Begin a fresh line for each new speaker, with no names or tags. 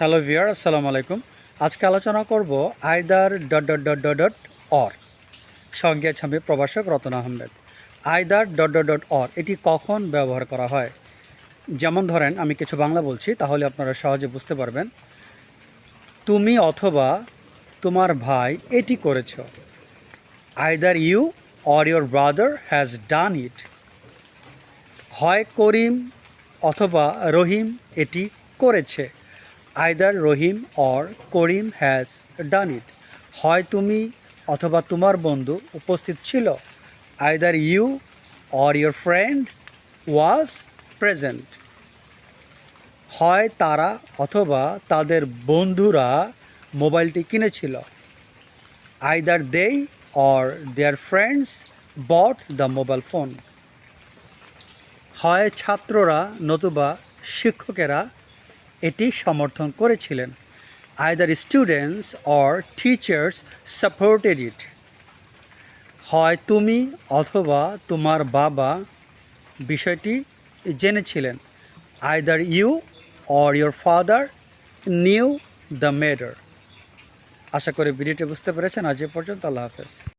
Hello ভিয়ার আসসালামু আলাইকুম। আজকে আলোচনা করব either dot dot dot dot dot or. সঙ্গে আছে আমি প্রভাষক Ratan Ahmed. Either dot dot dot or, এটি কখন ব্যবহার করা হয়? যেমন ধরেন, আমি কিছু বাংলা বলছি, তাহলে আপনারা সহজে বুঝতে পারবেন। তুমি অথবা তোমার ভাই এটি করেছ। Either you or your brother has done it. হয় করিম অথবা রহিম এটি করেছে। Either Rahim or Karim has done it হয় তুমি অথবা তোমার বন্ধু উপস্থিত ছিল। Either you or your friend was present হয় তারা অথবা তাদের বন্ধুরা মোবাইলটি কিনেছিল। Either they or their friends bought the mobile phone হয় ছাত্ররা নতুবা শিক্ষকেরা এটি সমর্থন করেছিলেন। Either students or teachers supported it হয় তুমি অথবা তোমার বাবা বিষয়টি জেনেছিলেন। Either you or your father knew the matter আশা করি ভিডিওটি বুঝতে পেরেছেন। আজ এ পর্যন্ত আল্লাহ হাফেজ।